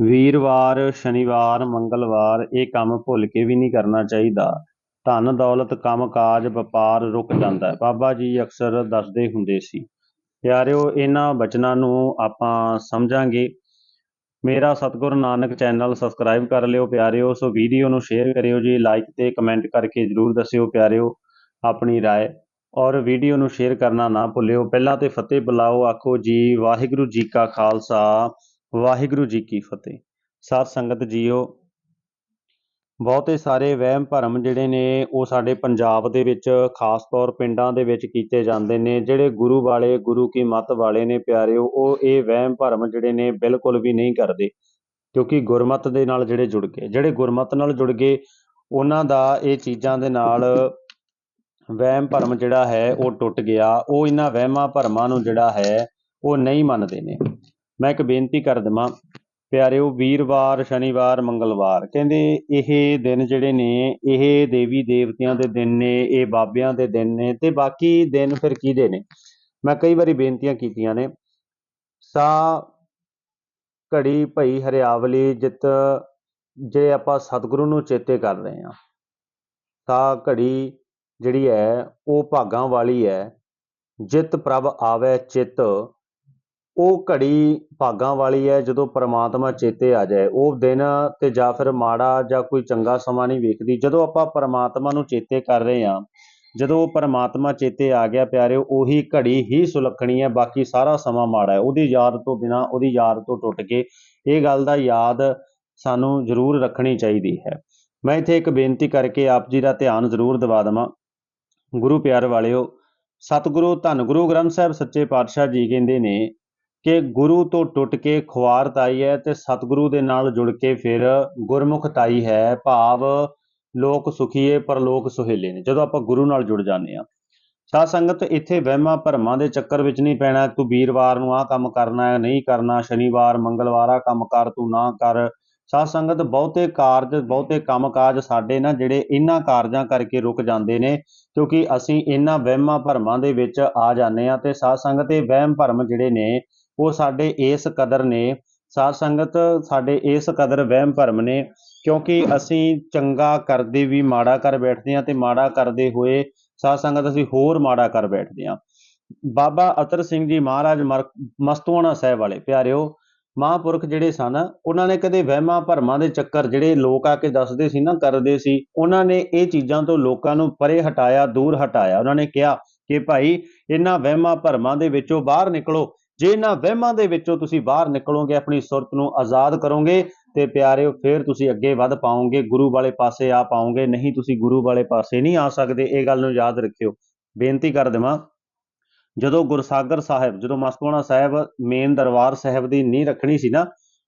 ਵੀਰਵਾਰ ਸ਼ਨੀਵਾਰ ਮੰਗਲਵਾਰ ਇਹ ਕੰਮ ਭੁੱਲ ਕੇ ਵੀ ਨਹੀਂ ਕਰਨਾ ਚਾਹੀਦਾ ਧਨ ਦੌਲਤ ਕੰਮ ਕਾਜ ਵਪਾਰ ਰੁਕ ਜਾਂਦਾ ਹੈ ਬਾਬਾ ਜੀ ਅਕਸਰ ਦੱਸਦੇ ਹੁੰਦੇ ਸੀ ਪਿਆਰਿਓ ਇਹਨਾਂ ਬਚਨਾਂ ਨੂੰ ਆਪਾਂ ਸਮਝਾਂਗੇ ਮੇਰਾ ਸਤਿਗੁਰੂ ਨਾਨਕ ਚੈਨਲ ਸਬਸਕ੍ਰਾਈਬ ਕਰ ਲਿਓ ਪਿਆਰਿਓ ਸੋ ਵੀਡੀਓ ਨੂੰ ਸ਼ੇਅਰ ਕਰਿਓ ਜੀ ਲਾਈਕ ਤੇ ਕਮੈਂਟ ਕਰਕੇ ਜਰੂਰ ਦੱਸਿਓ ਪਿਆਰਿਓ ਆਪਣੀ رائے ਔਰ ਵੀਡੀਓ ਨੂੰ ਸ਼ੇਅਰ ਕਰਨਾ ਨਾ ਭੁੱਲਿਓ ਪਹਿਲਾਂ ਤੇ ਫਤਿਹ ਬੁਲਾਓ ਆਖੋ ਜੀ ਵਾਹਿਗੁਰੂ ਜੀ ਕਾ ਖਾਲਸਾ ਵਾਹਿਗੁਰੂ ਜੀ ਕੀ ਫਤਿਹ। ਸਾਧ ਸੰਗਤ ਜੀਓ, ਬਹੁਤੇ ਸਾਰੇ ਵਹਿਮ ਭਰਮ ਜਿਹੜੇ ਨੇ, ਉਹ ਸਾਡੇ ਪੰਜਾਬ ਦੇ ਵਿੱਚ, ਖਾਸ ਤੌਰ ਪਿੰਡਾਂ ਦੇ ਵਿੱਚ ਕੀਤੇ ਜਾਂਦੇ ਨੇ, ਜਿਹੜੇ ਗੁਰੂ ਵਾਲੇ, ਗੁਰੂ ਕੀ ਮਤ ਵਾਲੇ ਨੇ ਪਿਆਰਿਓ, ਉਹ ਇਹ ਵਹਿਮ ਭਰਮ ਜਿਹੜੇ ਨੇ, ਬਿਲਕੁਲ ਵੀ ਨਹੀਂ ਕਰਦੇ, ਕਿਉਂਕਿ ਗੁਰਮਤ ਦੇ ਨਾਲ ਜਿਹੜੇ ਜੁੜ ਗਏ। ਜਿਹੜੇ ਗੁਰਮਤ ਨਾਲ ਜੁੜ ਗਏ, ਉਹਨਾਂ ਦਾ ਇਹ ਚੀਜ਼ਾਂ ਦੇ ਨਾਲ ਵਹਿਮ ਭਰਮ ਜਿਹੜਾ ਹੈ, ਉਹ ਟੁੱਟ ਗਿਆ। ਉਹ ਇਹਨਾਂ ਵਹਿਮਾਂ ਭਰਮਾਂ ਨੂੰ ਜਿਹੜਾ ਹੈ, ਉਹ ਨਹੀਂ ਮੰਨਦੇ ਨੇ। ਮੈਂ ਇੱਕ ਬੇਨਤੀ ਕਰ ਦਵਾਂ, ਪਿਆਰਿਓ ਵੀਰਵਾਰ, ਸ਼ਨੀਵਾਰ, ਮੰਗਲਵਾਰ, ਕਹਿੰਦੇ ਇਹ ਦਿਨ ਜਿਹੜੇ ਨੇ, ਇਹ ਦੇਵੀ ਦੇਵਤਿਆਂ ਦੇ ਦਿਨ ਨੇ, ਇਹ ਬਾਬਿਆਂ ਦੇ ਦਿਨ ਨੇ ਤੇ ਬਾਕੀ ਦਿਨ ਫਿਰ ਕਿਹਦੇ ਨੇ? ਮੈਂ ਕਈ ਵਾਰੀ ਬੇਨਤੀਆਂ ਕੀਤੀਆਂ ਨੇ ਸਾ ਘੜੀ, ਭਈ, ਹਰਿਆਵਲੀ, ਜਿਤ, ਜੇ ਆਪਾਂ ਸਤਿਗੁਰੂ ਨੂੰ ਚੇਤੇ ਕਰ ਰਹੇ ਹਾਂ ਤਾਂ ਘੜੀ ਜਿਹੜੀ ਹੈ, ਉਹ ਭਾਗਾਂ ਵਾਲੀ ਹੈ, ਜਿਤ ਪ੍ਰਭ ਆਵੇ ਚਿਤ ਉਹ ਘੜੀ ਭਾਗਾਂ ਵਾਲੀ ਹੈ, ਜਦੋਂ ਪਰਮਾਤਮਾ ਚੇਤੇ ਆ ਜਾਏ। ਉਹ ਦਿਨ ਤੇ ਜਾਂ ਫਿਰ ਮਾੜਾ ਜਾਂ ਕੋਈ ਚੰਗਾ ਸਮਾਂ ਨਹੀਂ ਵੇਖਦੀ। ਜਦੋਂ ਆਪਾਂ ਪਰਮਾਤਮਾ ਨੂੰ ਚੇਤੇ ਕਰ ਰਹੇ ਹਾਂ, ਜਦੋਂ ਉਹ ਪਰਮਾਤਮਾ ਚੇਤੇ ਆ ਗਿਆ ਪਿਆਰਿਓ, ਉਹੀ ਘੜੀ ਹੀ ਸੁਲੱਖਣੀ ਹੈ। ਬਾਕੀ ਸਾਰਾ ਸਮਾਂ ਮਾੜਾ ਹੈ। ਉਹਦੀ ਯਾਦ ਤੋਂ ਬਿਨਾ, ਉਹਦੀ ਯਾਦ ਤੋਂ ਟੁੱਟ ਕੇ ਇਹ ਗੱਲ ਦਾ ਯਾਦ ਸਾਨੂੰ ਜ਼ਰੂਰ ਰੱਖਣੀ ਚਾਹੀਦੀ ਹੈ। ਮੈਂ ਇੱਥੇ ਇੱਕ ਬੇਨਤੀ ਕਰਕੇ ਆਪ ਜੀ ਦਾ ਧਿਆਨ ਜ਼ਰੂਰ ਦਿਵਾ ਦਵਾਂ। ਗੁਰੂ ਪਿਆਰ ਵਾਲਿਓ, ਸਤਿਗੁਰੂ ਧੰਨ ਗੁਰੂ ਗ੍ਰੰਥ ਸਾਹਿਬ ਸੱਚੇ ਪਾਤਸ਼ਾਹ ਜੀ ਕਹਿੰਦੇ ਨੇ ਕਿ ਗੁਰੂ ਤੋਂ ਟੁੱਟ ਕੇ ਖੁਆਰ ਤਾਈ ਹੈ ਤੇ ਸਤਿਗੁਰੂ ਦੇ ਨਾਲ ਜੁੜ ਕੇ ਫਿਰ ਗੁਰਮੁਖ ਤਾਈ ਹੈ, ਭਾਵ ਲੋਕ ਸੁਖੀਏ ਪਰਲੋਕ ਸੁਹੇਲੇ ਨੇ। ਜਦੋਂ ਆਪਾਂ ਗੁਰੂ ਨਾਲ ਜੁੜ ਜਾਂਦੇ ਆ ਸਾਧ ਸੰਗਤ ਇੱਥੇ ਵਹਿਮਾਂ ਭਰਮਾਂ ਦੇ ਚੱਕਰ ਵਿੱਚ ਨਹੀਂ ਪੈਣਾ, ਤੂੰ ਵੀਰਵਾਰ ਨੂੰ ਆਹ ਕੰਮ ਕਰਨਾ ਹੈ, ਨਹੀਂ ਕਰਨਾ, ਸ਼ਨੀਵਾਰ, ਮੰਗਲਵਾਰ, ਆਹ ਕੰਮ ਕਰ, ਤੂੰ ਨਾ ਕਰ। ਸਾਧ ਸੰਗਤ ਬਹੁਤੇ ਕਾਰਜ, ਬਹੁਤੇ ਕੰਮਕਾਜ ਸਾਡੇ ਨਾ ਜਿਹੜੇ ਇਹਨਾਂ ਕਾਰਜਾਂ ਕਰਕੇ ਰੁਕ ਜਾਂਦੇ ਨੇ, ਕਿਉਂਕਿ ਅਸੀਂ ਇਹਨਾਂ ਵਹਿਮਾਂ ਭਰਮਾਂ ਦੇ ਵਿੱਚ ਆ ਜਾਂਦੇ ਆ ਤੇ ਸਾਧ ਸੰਗਤ ਇਹ ਵਹਿਮ ਭਰਮ ਜਿਹੜੇ ਨੇ ਉਹ ਸਾਡੇ ਇਸ ਕਦਰ ਨੇ, ਸਾਧ ਸੰਗਤ ਸਾਡੇ ਇਸ ਕਦਰ ਵਹਿਮ ਭਰਮ ਨੇ, ਕਿਉਂਕਿ ਅਸੀਂ ਚੰਗਾ ਕਰਦੇ ਵੀ ਮਾੜਾ ਕਰ ਬੈਠਦੇ ਹਾਂ ਤੇ ਮਾੜਾ ਕਰਦੇ ਹੋਏ ਸਾਧ ਸੰਗਤ ਅਸੀਂ ਹੋਰ ਮਾੜਾ ਕਰ ਬੈਠਦੇ ਹਾਂ। ਬਾਬਾ ਅਤਰ ਸਿੰਘ ਜੀ ਮਹਾਰਾਜ ਮਸਤੂਆਣਾ ਸਾਹਿਬ ਵਾਲੇ, ਪਿਆਰਿਓ, ਮਹਾਂਪੁਰਖ ਜਿਹੜੇ ਸਨ, ਉਹਨਾਂ ਨੇ ਕਦੇ ਵਹਿਮਾਂ ਭਰਮਾਂ ਦੇ ਚੱਕਰ ਜਿਹੜੇ ਲੋਕ ਆ ਕੇ ਦੱਸਦੇ ਸੀ ਨਾ, ਕਰਦੇ ਸੀ, ਉਹਨਾਂ ਨੇ ਇਹ ਚੀਜ਼ਾਂ ਤੋਂ ਲੋਕਾਂ ਨੂੰ ਪਰੇ ਹਟਾਇਆ, ਦੂਰ ਹਟਾਇਆ। ਉਹਨਾਂ ਨੇ ਕਿਹਾ ਕਿ ਭਾਈ, ਇਹਨਾਂ ਵਹਿਮਾਂ ਭਰਮਾਂ ਦੇ ਵਿੱਚੋਂ ਬਾਹਰ ਨਿਕਲੋ ਜੇ ਇਹਨਾਂ ਵਹਿਮਾਂ ਦੇ ਵਿੱਚੋਂ ਤੁਸੀਂ ਬਾਹਰ ਨਿਕਲੋਗੇ, ਆਪਣੀ ਸੁਰਤ ਨੂੰ ਆਜ਼ਾਦ ਕਰੋਗੇ ਤੇ ਪਿਆਰਿਓ, ਫਿਰ ਤੁਸੀਂ ਅੱਗੇ ਵੱਧ ਪਾਓਗੇ, ਗੁਰੂ ਵਾਲੇ ਪਾਸੇ ਆ ਪਾਓਗੇ, ਨਹੀਂ ਤੁਸੀਂ ਗੁਰੂ ਵਾਲੇ ਪਾਸੇ ਨਹੀਂ ਆ ਸਕਦੇ, ਇਹ ਗੱਲ ਨੂੰ ਯਾਦ ਰੱਖਿਓ। ਬੇਨਤੀ ਕਰ ਦੇਵਾਂ, ਜਦੋਂ ਗੁਰਸਾਗਰ ਸਾਹਿਬ, ਜਦੋਂ ਮਸਤੂਆਣਾ ਸਾਹਿਬ ਮੇਨ ਦਰਬਾਰ ਸਾਹਿਬ ਦੀ ਨੀਂਹ ਰੱਖਣੀ ਸੀ ਨਾ,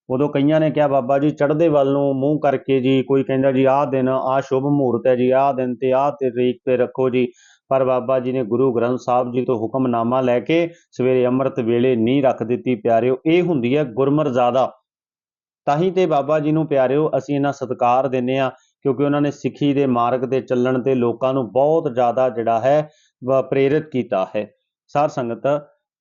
ਉਦੋਂ ਕਈਆਂ ਨੇ ਕਿਹਾ, ਬਾਬਾ ਜੀ ਚੜ੍ਹਦੇ ਵੱਲ ਨੂੰ ਮੂੰਹ ਕਰਕੇ ਜੀ, ਕੋਈ ਕਹਿੰਦਾ ਜੀ ਆਹ ਦਿਨ, ਆਹ ਸ਼ੁਭ ਮਹੂਰਤ ਹੈ ਜੀ, ਆਹ ਦਿਨ ਤੇ ਆਹ ਤਰੀਕ ਤੇ ਰੱਖੋ ਜੀ ਪਰ ਬਾਬਾ ਜੀ ਨੇ ਗੁਰੂ ਗ੍ਰੰਥ ਸਾਹਿਬ ਜੀ ਤੋਂ ਹੁਕਮਨਾਮਾ ਲੈ ਕੇ ਸਵੇਰੇ ਅੰਮ੍ਰਿਤ ਵੇਲੇ ਨੀ ਰੱਖ ਦਿੱਤੀ, ਪਿਆਰਿਓ, ਇਹ ਹੁੰਦੀ ਹੈ ਗੁਰਮਰਜ਼ਾਦਾ ਤਾਂ ਹੀ ਤੇ ਬਾਬਾ ਜੀ ਨੂੰ ਪਿਆਰਿਓ, ਅਸੀਂ ਇਹਨਾਂ ਸਤਿਕਾਰ ਦਿੰਨੇ ਆ ਕਿਉਂਕਿ ਉਹਨਾਂ ਨੇ ਸਿੱਖੀ ਦੇ ਮਾਰਗ ਤੇ ਚੱਲਣ ਤੇ ਲੋਕਾਂ ਨੂੰ ਬਹੁਤ ਜ਼ਿਆਦਾ ਜਿਹੜਾ ਹੈ ਪ੍ਰੇਰਿਤ ਕੀਤਾ ਹੈ। ਸਾਰ ਸੰਗਤ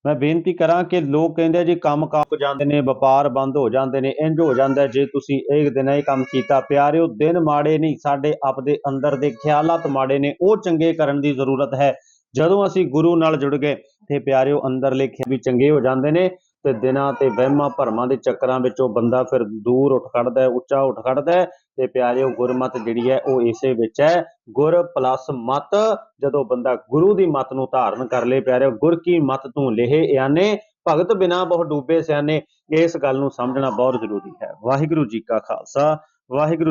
ਮੈਂ ਬੇਨਤੀ ਕਰਾਂ ਕਿ ਲੋਕ ਕਹਿੰਦੇ ਆ ਜੀ ਕੰਮ ਕਾਪ ਜਾਂਦੇ ਨੇ, ਵਪਾਰ ਬੰਦ ਹੋ ਜਾਂਦੇ ਨੇ ਇੰਜ ਹੋ ਜਾਂਦਾ ਜੇ ਤੁਸੀਂ ਇੱਕ ਦਿਨ ਇਹ ਕੰਮ ਕੀਤਾ, ਪਿਆਰਿਓ ਦਿਨ ਮਾੜੇ ਨਹੀਂ, ਸਾਡੇ ਆਪਦੇ ਅੰਦਰ ਦੇ ਖਿਆਲਾਤ ਮਾੜੇ ਨੇ, ਉਹ ਚੰਗੇ ਕਰਨ ਦੀ ਜ਼ਰੂਰਤ ਹੈ। ਜਦੋਂ ਅਸੀਂ ਗੁਰੂ ਨਾਲ ਜੁੜ ਗਏ, ਤੇ ਪਿਆਰਿਓ ਅੰਦਰ ਲਿਖੇ ਵੀ ਚੰਗੇ ਹੋ ਜਾਂਦੇ ਨੇ ਤੇ ਦਿਨਾਂ ਤੇ ਵਹਿਮਾਂ ਭਰਮਾਂ ਦੇ ਚੱਕਰਾਂ ਵਿੱਚੋਂ ਬੰਦਾ ਫਿਰ ਦੂਰ ਉੱਠ ਖੜਦਾ ਹੈ, ਉੱਚਾ ਉੱਠ ਖੜਦਾ ਹੈ ਤੇ ਪਿਆਰਿਓ ਗੁਰਮਤ ਜਿਹੜੀ ਹੈ ਉਹ ਇਸੇ ਵਿੱਚ ਹੈ। ਗੁਰ ਪਲੱਸ ਮਤ, ਜਦੋਂ ਬੰਦਾ ਗੁਰੂ ਦੀ ਮਤ ਨੂੰ ਧਾਰਨ ਕਰ ਲੇ ਪਿਆਰਿਓ ਗੁਰ ਕੀ ਮਤ ਤੂੰ ਲੇਹ ਇਆਨੇ? ਭਗਤ ਬਿਨਾ ਬਹੁ ਡੂਬੇ ਸਿਆਨੇ, ਇਸ ਗੱਲ ਨੂੰ ਸਮਝਣਾ ਬਹੁਤ ਜ਼ਰੂਰੀ ਹੈ। ਵਾਹਿਗੁਰੂ ਜੀ ਕਾ ਖਾਲਸਾ, ਵਾਹਿਗੁਰੂ